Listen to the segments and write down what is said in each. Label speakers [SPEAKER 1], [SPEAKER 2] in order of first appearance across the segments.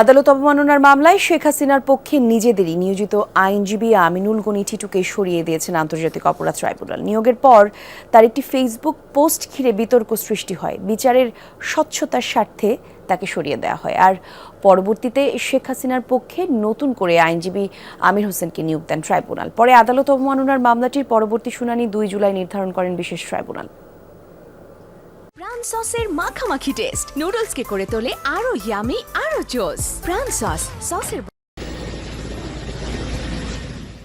[SPEAKER 1] আদালত অবমাননার মামলায় শেখ হাসিনার পক্ষে নিজেদেরই নিয়োজিত আইনজীবী আমিনুল গনি টিটুকে সরিয়ে দিয়েছেন আন্তর্জাতিক অপরাধ ট্রাইব্যুনাল। নিয়োগের পর তার একটি ফেসবুক পোস্ট ঘিরে বিতর্ক সৃষ্টি হয়। বিচারের স্বচ্ছতার স্বার্থে তাকে সরিয়ে দেওয়া হয়। আর পরবর্তীতে শেখ হাসিনার পক্ষে নতুন করে আইনজীবী আমির হোসেনকে নিয়োগ দেন ট্রাইব্যুনাল। পরে আদালত অবমাননার মামলাটির পরবর্তী শুনানি দুই জুলাই নির্ধারণ করেন বিশেষ ট্রাইব্যুনাল।
[SPEAKER 2] প্রাণ সসের মাখামাখি টেস্ট নুডলসকে করে তোলে আরও ইয়ামি আরও জোস প্রাণ সস সসের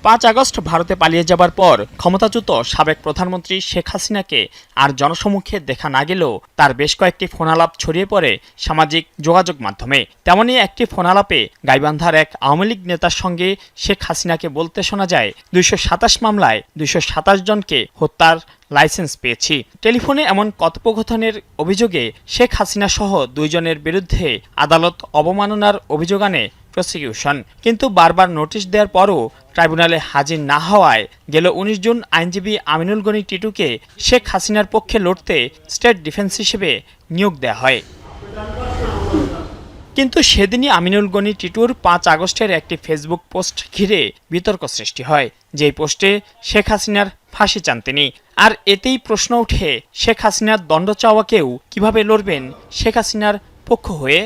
[SPEAKER 3] পাঁচ আগস্ট ভারতে পালিয়ে যাবার পর ক্ষমতাচ্যুত সাবেক প্রধানমন্ত্রী শেখ হাসিনাকে আর জনসমুখে দেখা না গেলেও তার বেশ কয়েকটি ফোনালাপ ছড়িয়ে পড়ে সামাজিক যোগাযোগ মাধ্যমে। তেমনই একটি ফোনালাপে গাইবান্ধার এক আওয়ামী লীগ নেতার সঙ্গে শেখ হাসিনাকে বলতে শোনা যায়, দুইশো সাতাশ মামলায় দুইশো সাতাশ জনকে হত্যার লাইসেন্স পেয়েছি। টেলিফোনে এমন কথোপকথনের অভিযোগে শেখ হাসিনা সহ দুইজনের বিরুদ্ধে আদালত অবমাননার অভিযোগ আনে প্রসিকিউশন কিন্তু বারবার নোটিশ দেওয়ার পরও ট্রাইব্যুনালে হাজির না হওয়ায় গেল উনিশ জুন আইনজীবী আমিনুল গনি টিটুকে শেখ হাসিনার পক্ষে লড়তে স্টেট ডিফেন্স হিসেবে নিয়োগ দেওয়া হয়। কিন্তু সেদিনই আমিনুল গনি টিটুর পাঁচ আগস্টের একটি ফেসবুক পোস্ট ঘিরে বিতর্ক সৃষ্টি হয়, যেই পোস্টে শেখ হাসিনার ফাঁসি চান তিনি। আর এতেই প্রশ্ন ওঠে, শেখ হাসিনার দণ্ড চাওয়াকেও কীভাবে লড়বেন শেখ হাসিনার পক্ষ হয়ে?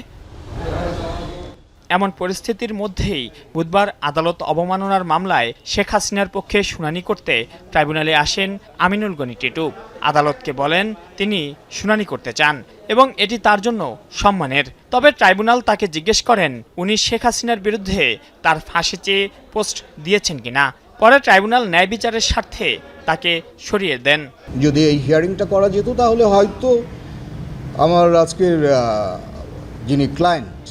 [SPEAKER 3] এমন পরিস্থিতির মধ্যেই বুধবার আদালত অবমাননার মামলায় শেখ হাসিনার পক্ষে শুনানি করতে ট্রাইব্যুনালে আসেন আমিনুল গনি টিটু। আদালতকে বলেন, তিনি শুনানি করতে চান এবং এটি তার জন্য সম্মানের। তবে ট্রাইব্যুনাল তাকে জিজ্ঞেস করেন, উনি শেখ হাসিনার বিরুদ্ধে তার ফাঁসি চেয়ে পোস্ট দিয়েছেন কিনা? পরে ট্রাইব্যুনাল ন্যায় বিচারের স্বার্থে তাকে সরিয়ে দেন।
[SPEAKER 4] যদি এই হিয়ারিংটা করা যেত, তাহলে হয়তো আমার আজকের যিনি ক্লায়েন্ট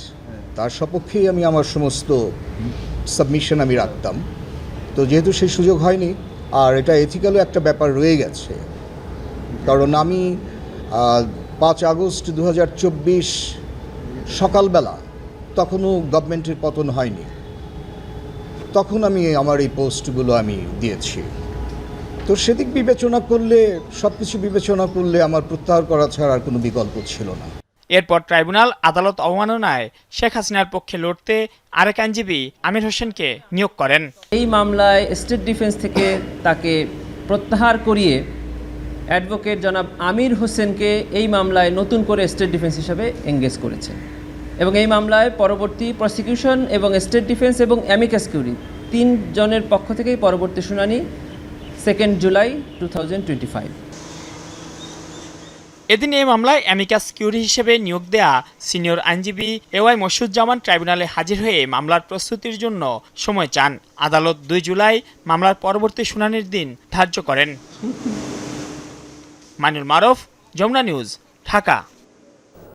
[SPEAKER 4] তার সপক্ষেই আমি আমার সমস্ত সাবমিশন আমি রাখতাম। তো যেহেতু সেই সুযোগ হয়নি, আর এটা এথিক্যালও একটা ব্যাপার রয়ে গেছে। কারণ আমি পাঁচ আগস্ট দু হাজার চব্বিশ সকালবেলা তখনও গভর্নমেন্টের পতন হয়নি। তখন আমি আমার এই পোস্টগুলো আমি দিয়েছি। তো সেদিক বিবেচনা করলে সব কিছু বিবেচনা করলে আমার প্রত্যাহার করা ছাড়া আর কোনো বিকল্প ছিল না।
[SPEAKER 3] এরপর ট্রাইব্যুনাল আদালত অবমাননায় শেখ হাসিনার পক্ষে লড়তে আরেক আইনজীবী আমির হোসেনকে নিয়োগ করেন।
[SPEAKER 5] এই মামলায় স্টেট ডিফেন্স থেকে তাকে প্রত্যাহার করিয়ে অ্যাডভোকেট জনাব আমির হোসেনকে এই মামলায় নতুন করে স্টেট ডিফেন্স হিসাবে এঙ্গেজ করেছে। এবং এই মামলায় পরবর্তী প্রসিকিউশন এবং স্টেট ডিফেন্স এবং অ্যামিকাস কিউরি তিন জনের পক্ষ থেকেই পরবর্তী শুনানি second July two thousand twenty five.
[SPEAKER 3] এদিন এই মামলায় অ্যামিকাস কিউরি হিসেবে নিয়োগ দেয়া সিনিয়র আইনজীবী এওয়াই মসুজ্জামান ট্রাইব্যুনালে হাজির হয়ে মামলার প্রস্তুতির জন্য সময় চান। আদালত দুই জুলাই মামলার পরবর্তী শুনানির দিন ধার্য করেন। মানুর মারফ, যমুনা নিউজ, ঢাকা।